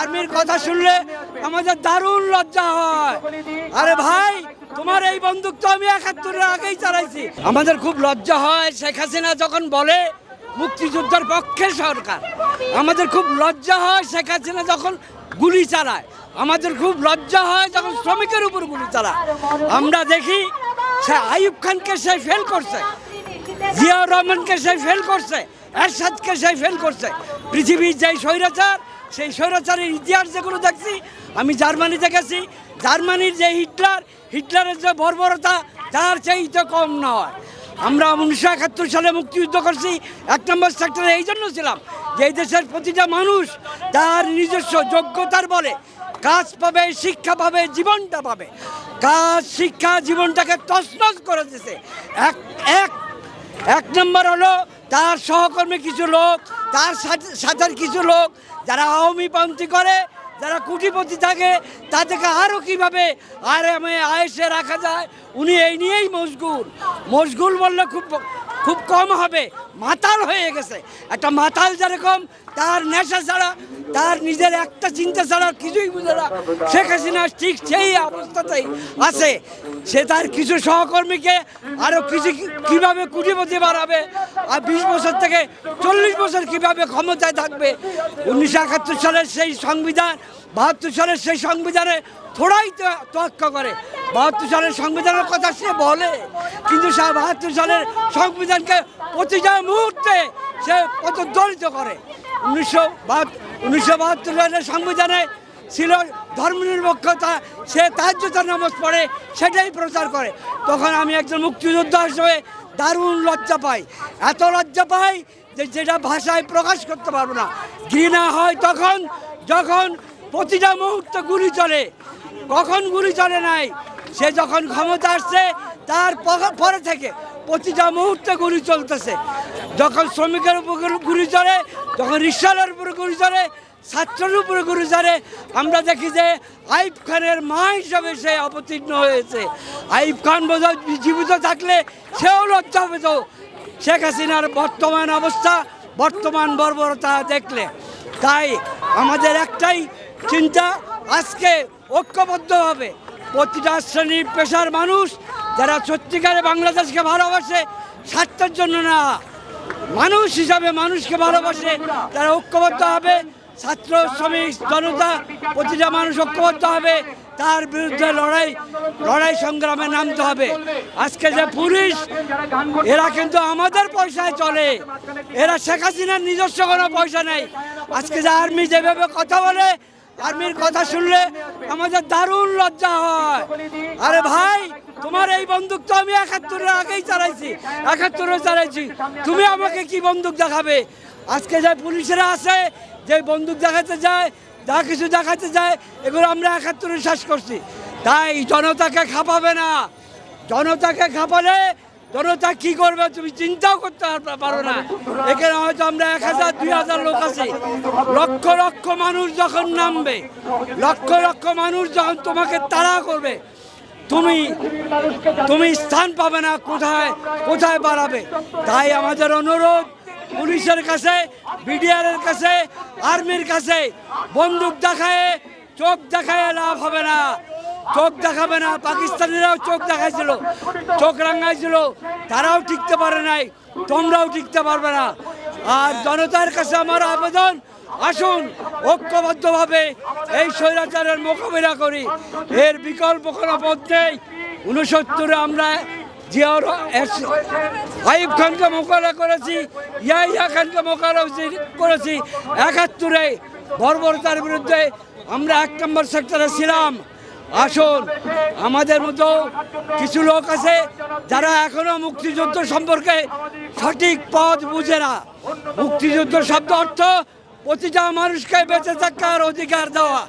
আর্মির কথা শুনলে আমাদের দারুণ লজ্জা হয়। আরে ভাই, তোমার এই বন্দুক তো আমি একাত্তরের আগেই চালাইছি। আমাদের খুব লজ্জা হয় শেখ হাসিনা যখন বলে, মুক্তিযুদ্ধের পক্ষে সরকার। আমাদের খুব লজ্জা হয় শেখ হাসিনা যখন গুলি চালায়। আমাদের খুব লজ্জা হয় যখন শ্রমিকের উপর গুলি চালায়। আমরা দেখি সে আইয়ুব খানকে সে ফেল করছে, জিয়াউর রহমানকে সে ফেল করছে। এরশাদকে সে ফেল করছে, পৃথিবীর যেই স্বৈরাচার, সেই স্বৈরাচারের ইতিহাস যেগুলো দেখছি, আমি জার্মানিতে গেছি জার্মানির যে হিটলার, হিটলারের যে বর্বরতা, তার চাইতে কম নয়। আমরা উনিশশো একাত্তর সালে মুক্তিযুদ্ধ করছি, এক নম্বর সেক্টরে এই জন্য ছিলাম যে দেশের প্রতিটা মানুষ তার নিজস্ব যোগ্যতার বলে কাজ পাবে, শিক্ষা পাবে, জীবনটা পাবে। কাজ, শিক্ষা, জীবনটাকে তছনছ করে দিছে এক এক এক নম্বর হলো তার সহকর্মী কিছু লোক, তার সাথের সাথে কিছু লোক যারা আওয়ামী পান্তি করে, যারা কুটিপতি থাকে, তাদেরকে আরও কীভাবে আর আমি আয়েসে রাখা যায়, উনি এই নিয়েই মশগুল। মশগুল বললে খুব খুব কম হবে, মাতাল হয়ে গেছে। একটা মাতাল যেরকম, তার নেশা ছাড়া তার নিজের একটা চিন্তা ছাড়া কিছুই বুঝে না। শেখ হাসিনা ঠিক সেই অবস্থাতেই আছে। সে তার কিছু সহকর্মীকে আরও কিছু কীভাবে কুটিপতি বাড়াবে আর বিশ বছর থেকে চল্লিশ বছর কীভাবে ক্ষমতায় থাকবে? উনিশশো একাত্তর সালের সেই সংবিধান, বাহাত্তর সালের সেই সংবিধানে থোড়াই তোয়াক্কা করে। বাহাত্তর সালের সংবিধানের কথা সে বলে। কিন্তু সে বাহাত্তর সালের সংবিধানকে প্রতিটা মুহূর্তে সে প্রতিধ্বনিত করে। উনিশশো বাহাত্তর উনিশশো বাহাত্তর সালের সংবিধানে ছিল ধর্মনিরপেক্ষতা, সে তাজ্যতার নামাজ পড়ে, সেটাই প্রচার করে। তখন আমি একজন মুক্তিযোদ্ধা হিসেবে দারুণ লজ্জা পাই। এত লজ্জা পাই যে যেটা ভাষায় প্রকাশ করতে পারব না। ঘৃণা হয় তখন, যখন প্রতিটা মুহূর্তে গুলি চলে। কখন গুলি চলে নাই, সে যখন ক্ষমতা আসছে, তার পরে থেকে প্রতিটা মুহূর্তে গুলি চলতেছে। যখন শ্রমিকের উপর গুলি চলে যখন রিক্সাওয়ালার উপরে গুলি চলে ছাত্রের উপরে গুলি চলে আমরা দেখি যে আইব খানের মা হিসাবে সে অবতীর্ণ হয়েছে। আইব খান বোধ জীবিত থাকলে সেও লজ্জা পেত। শেখ হাসিনার বর্তমান অবস্থা, বর্তমান বর্বরতা দেখলে। তাই আমাদের একটাই চিন্তা, আজকে ঐক্যবদ্ধ হবে। প্রতিটা শ্রেণির পেশার মানুষ যারা সত্যিকারে বাংলাদেশকে ভালোবাসে, স্বার্থের জন্য না। মানুষ হিসাবে মানুষকে ভালোবাসে, তারা ঐক্যবদ্ধ হবে, ছাত্র, শ্রমিক, জনতা, প্রতিটা মানুষ ঐক্যবদ্ধ হবে, তার বিরুদ্ধে লড়াই লড়াই সংগ্রামে নামতে হবে। আজকে যে পুলিশ, এরা কিন্তু আমাদের পয়সায় চলে। এরা শেখ হাসিনার নিজস্ব কোনো পয়সা নেই। আজকে যে আর্মি যেভাবে কথা বলে, আর্মির কথা শুনলে আমাদের দারুণ লজ্জা হয়। আরে ভাই তোমার এই বন্দুক তো আমি একাত্তরের আগেই চালাইছি একাত্তরে চালাইছি। তুমি আমাকে কি বন্দুক দেখাবে? আজকে যে পুলিশেরা আছে, যে বন্দুক দেখাতে যায়, যা কিছু দেখাতে যায়, এগুলো আমরা একাত্তরে শেষ করছি। তাই জনতাকে খাপাবে না। জনতাকে খাপালে, জনতা কি করবে তুমি চিন্তাও করতে পারো না। এখানে হয়তো আমরা এক হাজার, দুই হাজার লোক আছি। লক্ষ লক্ষ মানুষ যখন নামবে, লক্ষ লক্ষ মানুষ যখন তোমাকে তাড়া করবে তুমি তুমি স্থান পাবে না, কোথায় কোথায় বাড়াবে? তাই আমাদের অনুরোধ, পুলিশের কাছে, বিডিআরের কাছে, আর্মির কাছে, বন্দুক দেখায়, চোখ দেখায় লাভ হবে না। চোখ দেখাবে না, পাকিস্তানিরাও চোখ দেখাইছিল, চোখ রাঙাইছিল, তারাও টিকতে পারে নাই, তোমরাও টিকতে পারবে না। আর জনতার কাছে আমার আবেদন আসুন, ঐক্যবদ্ধভাবে এই স্বৈরাচারের মোকাবিলা করি। এর বিকল্প কোনো পথ নেই। উনসত্তরে আমরা জিয়াউর খানকে মোকাবিলা করেছি ইয়াইয়া খানকে মোকাবিলা করেছি। একাত্তরে বর্বরতার বিরুদ্ধে আমরা এক নম্বর সেক্টরে ছিলাম। আসুন, আমাদের মতো কিছু লোক আছে যারা এখনও মুক্তিযুদ্ধ সম্পর্কে সঠিক পথ বুঝে না। মুক্তিযুদ্ধ শব্দ অর্থ প্রতিটা মানুষকে বেঁচে থাকার অধিকার দেওয়া।